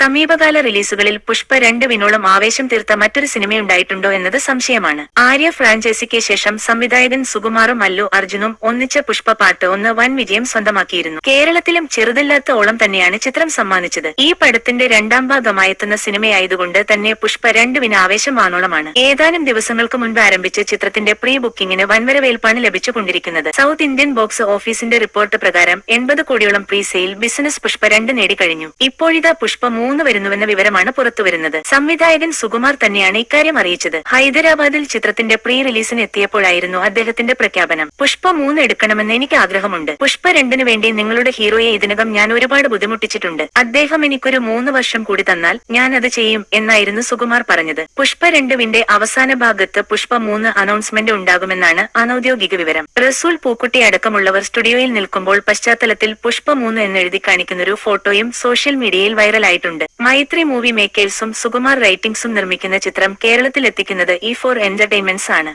സമീപകാല റിലീസുകളിൽ പുഷ്പ രണ്ട് വിനോളം ആവേശം തീർത്ത മറ്റൊരു സിനിമയുണ്ടായിട്ടുണ്ടോ എന്നത് സംശയമാണ്. ആര്യ ഫ്രാഞ്ചൈസിക്ക് ശേഷം സംവിധായകൻ സുകുമാറും അല്ലു അർജുനും ഒന്നിച്ച പുഷ്പ പാട്ട് ഒന്ന് വൻ വിജയം സ്വന്തമാക്കിയിരുന്നു. കേരളത്തിലും ചെറുതല്ലാത്ത ഓളം തന്നെയാണ് ചിത്രം സമ്മാനിച്ചത്. ഈ പടത്തിന്റെ രണ്ടാം ഭാഗമായെത്തുന്ന സിനിമയായതുകൊണ്ട് തന്നെ പുഷ്പ രണ്ടുവിന് വാനോളമാണ് ഏതാനും ദിവസങ്ങൾക്ക് മുൻപ് ആരംഭിച്ച ചിത്രത്തിന്റെ പ്രീ ബുക്കിംഗിന് വൻവരവേൽപ്പാണ് ലഭിച്ചുകൊണ്ടിരിക്കുന്നത്. സൗത്ത് ഇന്ത്യൻ ബോക്സ് ഓഫീസിന്റെ റിപ്പോർട്ട് പ്രകാരം എൺപത് കോടിയോളം പ്രീ സെയിൽ ബിസിനസ് പുഷ്പ രണ്ട് നേടിക്കഴിഞ്ഞു. ഇപ്പോഴിതാ പുഷ്പ മൂന്ന് വരുന്നുവെന്ന വിവരമാണ് പുറത്തുവരുന്നത് സംവിധായകൻ സുകുമാർ തന്നെയാണ് ഇക്കാര്യം അറിയിച്ചത്. ഹൈദരാബാദിൽ ചിത്രത്തിന്റെ പ്രീ റിലീസിന് എത്തിയപ്പോഴായിരുന്നു അദ്ദേഹത്തിന്റെ പ്രഖ്യാപനം. പുഷ്പ മൂന്ന് എടുക്കണമെന്ന് എനിക്ക് ആഗ്രഹമുണ്ട്. പുഷ്പ രണ്ടിനു വേണ്ടി നിങ്ങളുടെ ഹീറോയെ ഇതിനകം ഞാൻ ഒരുപാട് ബുദ്ധിമുട്ടിച്ചിട്ടുണ്ട്. അദ്ദേഹം എനിക്കൊരു മൂന്ന് വർഷം കൂടി തന്നാൽ ഞാൻ അത് ചെയ്യും എന്നായിരുന്നു സുകുമാർ പറഞ്ഞത്. പുഷ്പ രണ്ടുവിന്റെ അവസാന ഭാഗത്ത് പുഷ്പ മൂന്ന് അനൗൺസ്മെന്റ് ഉണ്ടാകുമെന്നാണ് അനൌദ്യോഗിക വിവരം. റസൂൽ പൂക്കുട്ടി അടക്കമുള്ളവർ സ്റ്റുഡിയോയിൽ നിൽക്കുമ്പോൾ പശ്ചാത്തലത്തിൽ പുഷ്പ മൂന്ന് എന്നെഴുതി കാണിക്കുന്നൊരു ഫോട്ടോയും സോഷ്യൽ മീഡിയയിൽ വൈറലായിട്ടുണ്ട്. മൈത്രി മൂവി മേക്കേഴ്സും സുകുമാർ റൈറ്റിംഗ്സും നിർമ്മിക്കുന്ന ചിത്രം കേരളത്തിൽ എത്തിക്കുന്നത് ഈ ഫോർ എന്റർടൈൻമെന്റ്സ് ആണ്.